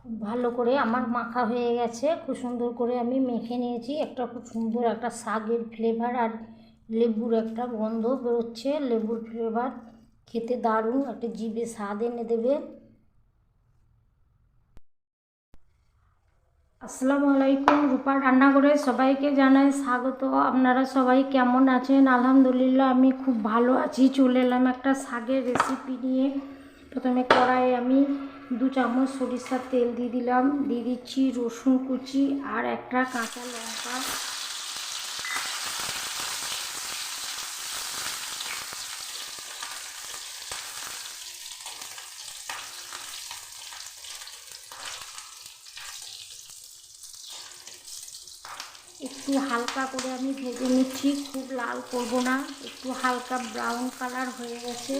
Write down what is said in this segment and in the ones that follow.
খুব ভালো করে আমার মাখা হয়ে গেছে। খুব সুন্দর করে আমি মেখে নিয়েছি। একটা খুব সুন্দর একটা শাকের ফ্লেভার আর লেবুর একটা গন্ধ বেরোচ্ছে। লেবুর ফ্লেভার খেতে দারুণ। একটা জিভে স্বাদ এনে দেবে। আসসালামু আলাইকুম, রূপা রান্নাঘরে সবাইকে জানাই স্বাগত। আপনারা সবাই কেমন আছেন? আলহামদুলিল্লাহ, আমি খুব ভালো আছি। চলে এলাম একটা শাকের রেসিপি নিয়ে। প্রথমে কড়াইয়ে আমি দু চামচ সরিষার তেল দিয়ে দিলাম। দিয়ে দিচ্ছি রসুন কুচি আর একটা কাঁচা লঙ্কা। একটু হালকা করে আমি ভেজে নিচ্ছি। খুব লাল করব না। একটু হালকা ব্রাউন কালার হয়ে গেছে।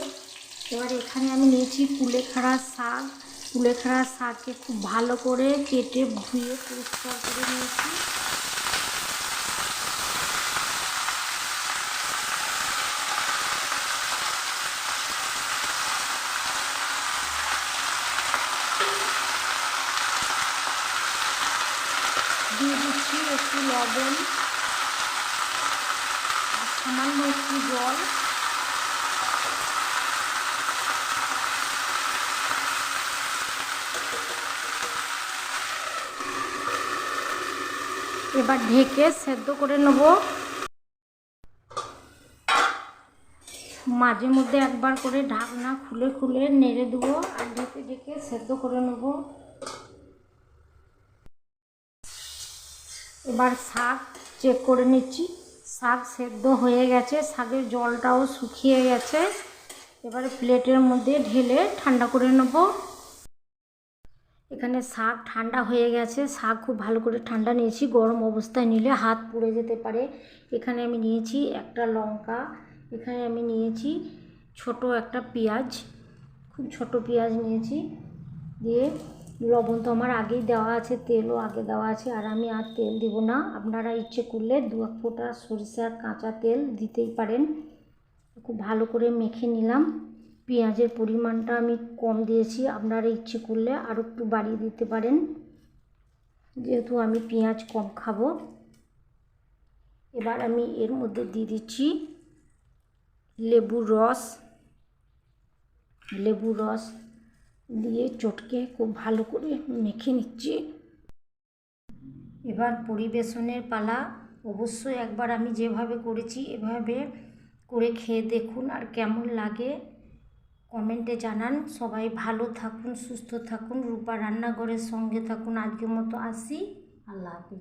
এবার এখানে আমি নিয়েছি কুলেখাড়া শাক। কুলেখাড়া শাককে খুব ভালো করে কেটে ধুয়ে পরিষ্কার করে নিয়েছি। একটু লবণ সামান্য একটু জল। এবার ঢেকে সেদ্ধ করে নেব। মাঝে মধ্যে একবার করে ঢাকনা খুলে খুলে নেড়ে দেবো আর ঢেকে ঢেকে সেদ্ধ করে নেব। এবার শাক চেক করে নিচ্ছি। শাক সেদ্ধ হয়ে গেছে, শাকের জলটাও শুকিয়ে গেছে। এবারে প্লেটের মধ্যে ঢেলে ঠান্ডা করে নেব। এখানে শাক ঠান্ডা হয়ে গেছে। শাক খুব ভালো করে ঠান্ডা নিয়েছি। গরম অবস্থায় নিলে হাত পুড়ে যেতে পারে। এখানে আমি নিয়েছি একটা লঙ্কা। এখানে আমি নিয়েছি ছোট একটা পেঁয়াজ। খুব ছোট পেঁয়াজ নিয়েছি। দিয়ে লবণ তো আমার আগেই দেওয়া আছে, তেলও আগে দেওয়া আছে। আর আমি আর তেল দিব না। আপনারা ইচ্ছে করলে দু এক ফোঁটা সরিষার কাঁচা তেল দিতেই পারেন। খুব ভালো করে মেখে নিলাম। পেঁয়াজের পরিমাণটা আমি কম দিয়েছি, আপনারা ইচ্ছে করলে আরও একটু বাড়িয়ে দিতে পারেন। যেহেতু আমি পেঁয়াজ কম খাব, এবার আমি এর মধ্যে দিয়ে দিচ্ছি লেবুর রস। লেবুর রস দিয়ে চটকে খুব ভালো করে মেখে নিচ্ছি। এবার পরিবেশনের পালা অবশ্যই একবার আমি যেভাবে করেছি, এভাবে করে খেয়ে দেখুন আর কেমন লাগে। কমেন্টে জানান। সবাই ভালো থাকুন, সুস্থ থাকুন। রূপা রান্নাঘরের সঙ্গে থাকুন। আজকের মতো আসি। আল্লাহ হাফিজ।